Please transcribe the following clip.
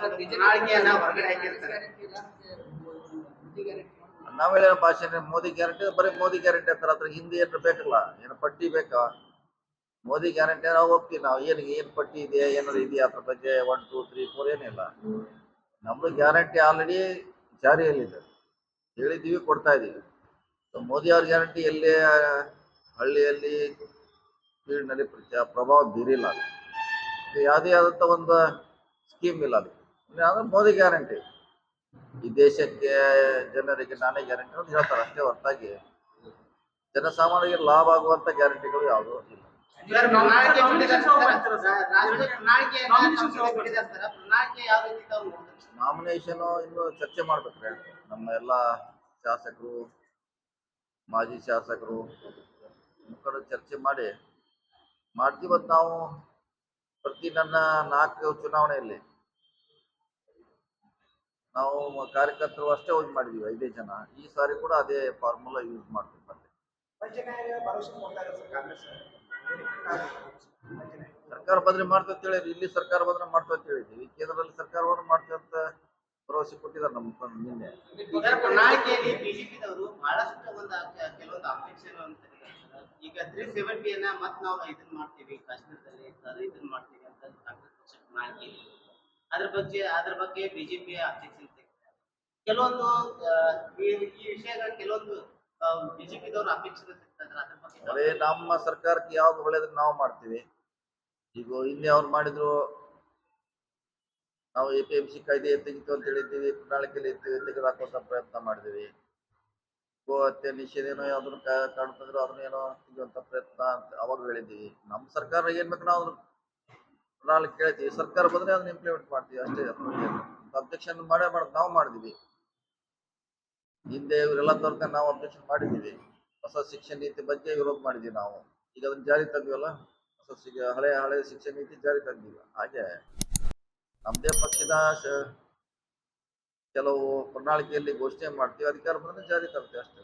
ಹೊರಗಡೆ ಹಾಕಿರ್ತಾರೆ. ನಾವ್ ಹೇಳಿರೋ ಭಾಷೆ ಮೋದಿ ಗ್ಯಾರಂಟಿ ಬರೀ ಮೋದಿ ಗ್ಯಾರಂಟಿ ಅಂತಾರೆ ಅದ್ರ ಹಿಂದೆ ಏನಾರು ಬೇಕಲ್ಲ? ಏನು ಪಟ್ಟಿ ಬೇಕಾ? ಮೋದಿ ಗ್ಯಾರಂಟಿ ನಾವು ಹೋಗ್ತೀವಿ ನಾವು ಏನ್ ಏನ್ ಪಟ್ಟಿ ಇದೆ, ಏನಾದ್ರು ಇದೆಯಾ ಅದ್ರ ಬಗ್ಗೆ? ಒನ್ ಟೂ ತ್ರೀ ಫೋರ್ ಏನಿಲ್ಲ. ನಮ್ದು ಗ್ಯಾರಂಟಿ ಆಲ್ರೆಡಿ ಜಾರಿಯಲ್ಲಿದೆ. ಹೇಳಿದೀವಿ ಕೊಡ್ತಾ ಇದೀವಿ ಮೋದಿ ಅವ್ರ ಗ್ಯಾರಂಟಿ ಎಲ್ಲಿ ಹಳ್ಳಿಯಲ್ಲಿ ಫೀಲ್ಡ್ನಲ್ಲಿ ಪ್ರಭಾವ ಬೀರಿಲ್ಲ. ಯಾವುದೇ ಆದಂಥ ಒಂದು ಸ್ಕೀಮ್ ಇಲ್ಲ ಅದು. ಅಂದ್ರೆ ಮೋದಿ ಗ್ಯಾರಂಟಿ. ಈ ದೇಶಕ್ಕೆ ಜನರಿಗೆ ನಾನೇ ಗ್ಯಾರಂಟಿ ಅಂತ ಹೇಳ್ತಾರೆ. ಅಷ್ಟೇ ಹೊರತಾಗಿ ಜನಸಾಮಾನ್ಯರಿಗೆ ಲಾಭ ಆಗುವಂತ ಗ್ಯಾರಂಟಿಗಳು ಯಾವುದು ಇಲ್ಲ? ನಾಮಿನೇಷನ್ ಇನ್ನು ಚರ್ಚೆ ಮಾಡ್ಬೇಕ್ರೆ. ನಮ್ಮ ಎಲ್ಲ ಶಾಸಕರು ಮಾಜಿ ಶಾಸಕರು ಮುಖಂಡ ಚರ್ಚೆ ಮಾಡಿ. ಮಾಡ್ತೀವಿ ಇವತ್ತು ನಾವು ಪ್ರತಿ ನನ್ನ ನಾಲ್ಕು ಚುನಾವಣೆಯಲ್ಲಿ ನಾವು ಕಾರ್ಯಕರ್ತರು ಅಷ್ಟೇ ಹೋಗಿ ಮಾಡಿದೀವಿ ಐದೇ ಜನ. ಈ ಸಾರಿ ಕೂಡ ಅದೇ ಫಾರ್ಮುಲಾ ಯೂಸ್ ಮಾಡ್ತೀವಿ ಮತ್ತೆ. ಸರ್ಕಾರ ಬದಲಿ ಮಾಡ್ತೇವೆ ಅಂತ ಹೇಳಿದ್ವಿ ಇಲ್ಲಿ ಸರ್ಕಾರ ಬದಲು ಮಾಡ್ತೇವೆ ಅಂತ ಹೇಳಿದ್ವಿ. ಕೇಂದ್ರದಲ್ಲಿ ಸರ್ಕಾರವನ್ನು ಮಾಡ್ತೀವಿ ಅಂತ ಭರವಸೆ ಕೊಟ್ಟಿದ್ದಾರೆ ನಮ್ಮ ನಿನ್ನೆ. ಪ್ರಣಾಳಿಕೆಯಲ್ಲಿ ಬಿಜೆಪಿದವರು ಬಹಳಷ್ಟು ಒಂದು ಕೆಲವೊಂದು ಅಪೇಕ್ಷೆಗಳು ಅಂತ ಈಗ ತ್ರೀ ಸೆವೆಂಟಿಯನ್ನ ಮತ್ತೆ ನಾವು ಇದನ್ನ ಮಾಡ್ತೀವಿ ಕಾಶ್ಮೀರದಲ್ಲಿ ಅದು ಇದನ್ನ ಮಾಡ್ತೀವಿ ಅಂತ ಕಾಂಗ್ರೆಸ್ ಪಕ್ಷ ಪ್ರಣಾಳಿಕೆಯಲ್ಲಿ. ಅದ್ರ ಬಗ್ಗೆ ಅದ್ರ ಬಗ್ಗೆ ಬಿಜೆಪಿ ತೆಗಿತಾರೆ ಕೆಲವೊಂದು ಈ ವಿಷಯಗಳ ಕೆಲವೊಂದು ಬಿಜೆಪಿದವರು ಅಪೇಕ್ಷೆ ತೆಗಿತಾರೆ ಅದ್ರ ಬಗ್ಗೆ ಅದೇ ನಮ್ಮ ಸರ್ಕಾರಕ್ಕೆ ಯಾವ್ದು ಒಳ್ಳೇದ್ರೆ ನಾವು ಮಾಡ್ತೀವಿ. ಈಗ ಹಿಂದೆ ಅವ್ರು ಮಾಡಿದ್ರು, ನಾವು ಎ ಪಿ ಎಂ ಸಿ ಕಾಯ್ದೆ ತೆಗಿತು ಅಂತ ಹೇಳಿದ್ದೀವಿ, ಪ್ರಣಾಳಿಕೆಯಲ್ಲಿ ತೆಗೆದುಹಾಕುವಂತ ಪ್ರಯತ್ನ ಮಾಡಿದೀವಿ ಗೋ ಹತ್ಯೆ ನಿಷೇಧನೋ ಯಾವ್ದನ್ನು ಅದನ್ನ ಏನೋ ತೆಗೆಯುವಂತ ಪ್ರಯತ್ನ ಅಂತ ಅವಾಗ ಹೇಳಿದ್ದೀವಿ. ನಮ್ಮ ಸರ್ಕಾರ ಏನ್ ಬೇಕು ನಾವು ಪ್ರಣಾಳಿಕೆ ಕೇಳ್ತೀವಿ. ಸರ್ಕಾರ ಬಂದ್ರೆ ಅದನ್ನ ಇಂಪ್ಲಿಮೆಂಟ್ ಮಾಡ್ತೀವಿ ಅಷ್ಟೇ. ಅಬ್ಜೆಕ್ಷನ್ ಮಾಡೇ ಮಾಡ್ ನಾವು ಮಾಡಿದೀವಿ ಹಿಂದೆ ಇವರೆಲ್ಲ ತರ್ಕ ನಾವು ಅಬ್ಜೆಕ್ಷನ್ ಮಾಡಿದ್ದೀವಿ. ಹೊಸ ಶಿಕ್ಷಣ ನೀತಿ ಬಗ್ಗೆ ವಿರೋಧ ಮಾಡಿದ್ವಿ ನಾವು. ಈಗ ಅದನ್ನ ಜಾರಿ ತಂದಿವಲ್ಲ, ಹೊಸ ಹಳೆ ಹಳೆ ಶಿಕ್ಷಣ ನೀತಿ ಜಾರಿ ತಂದಿವಿ ಹಾಗೆ ನಮ್ಮದೇ ಪಕ್ಷದ ಕೆಲವು ಪ್ರಣಾಳಿಕೆಯಲ್ಲಿ ಘೋಷಣೆ ಮಾಡ್ತೀವಿ, ಅಧಿಕಾರ ಬಂದರೆ ಜಾರಿ ತರ್ತೀವಿ ಅಷ್ಟೇ.